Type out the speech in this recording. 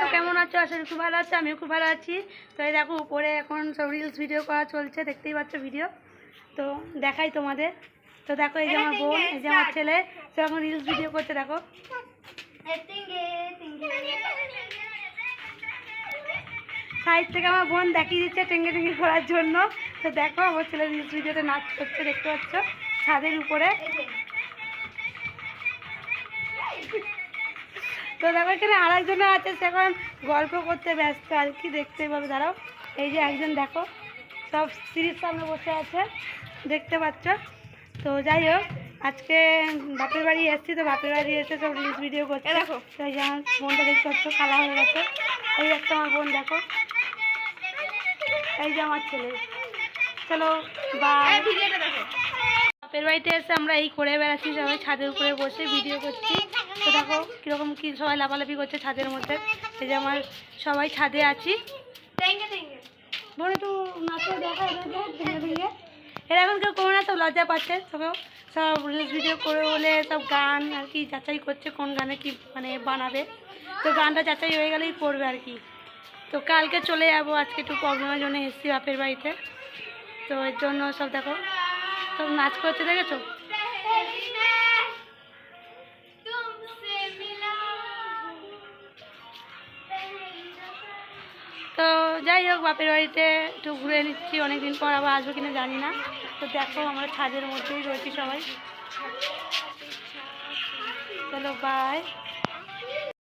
তো কেমন আছো? করি খুব ভালো আছো, আমিও খুব ভালো আছি। তো এই দেখো, উপরে এখন সব রিলস ভিডিও করা চলছে, দেখতেই পাচ্ছ ভিডিও তো দেখাই তোমাদের। তো দেখো, এই যে আমার বোন, এই যে আমার ছেলে, সে এখন রিলস ভিডিও করছে, দেখো। সাইড থেকে আমার বোন দেখিয়ে দিচ্ছে টেঙ্গে টেঙ্গে করার জন্য। তো দেখো, আমার ছেলে রিলস ভিডিওতে নাচ করছে, দেখতে পাচ্ছ। ছাদের উপরে। তো দেখো এখানে আরেকজনে আছে সে এখন গল্প করতে ব্যস্ত আর কি দেখতে পাবে? দাঁড়াও এই যে একজন দেখো সব সিঁড়ির সামনে বসে আছে দেখতে পাচ্ছ? তো যাই হোক আজকে বাপের বাড়ি এসেছি তো বাপের বাড়ি এসে সব রিলস ভিডিও করছে। দেখো। তো এই যে আমার বোনটা দেখতে পাচ্ছ কালা হয়ে গেছে। এই একটা আমার বোন দেখো। এই যে আমার ছেলে। চলো বাই বাপের বাড়িতে এসে আমরা এই করে বেড়াচ্ছি, সবাই ছাদের উপরে বসে ভিডিও করছি। তো দেখো কীরকম কি সবাই লাফালাফি করছে ছাদের মধ্যে। এই যে আমার সবাই ছাদে আছি। এরা এখন কেউ কোনো না সব লজ্জা পাচ্ছে। সবাই সব রিলস ভিডিও করে বলে সব গান আর কি যাচাই করছে, কোন গানে কি মানে বানাবে। তো গানটা যাচাই হয়ে গেলেই করবে আর কি। তো কালকে চলে যাব, আজকে একটু প্রবলেমের জন্য এসেছি বাপের বাড়িতে। তো এর জন্য সব দেখো সব নাচ করছে দেখেছ? তো যাই হোক, বাপের বাড়িতে একটু ঘুরে নিচ্ছি। অনেকদিন পর আবার আসব কিনা জানি না। তো দেখো, আমরা ছাদের মধ্যেই রয়েছি সবাই। চলো বাই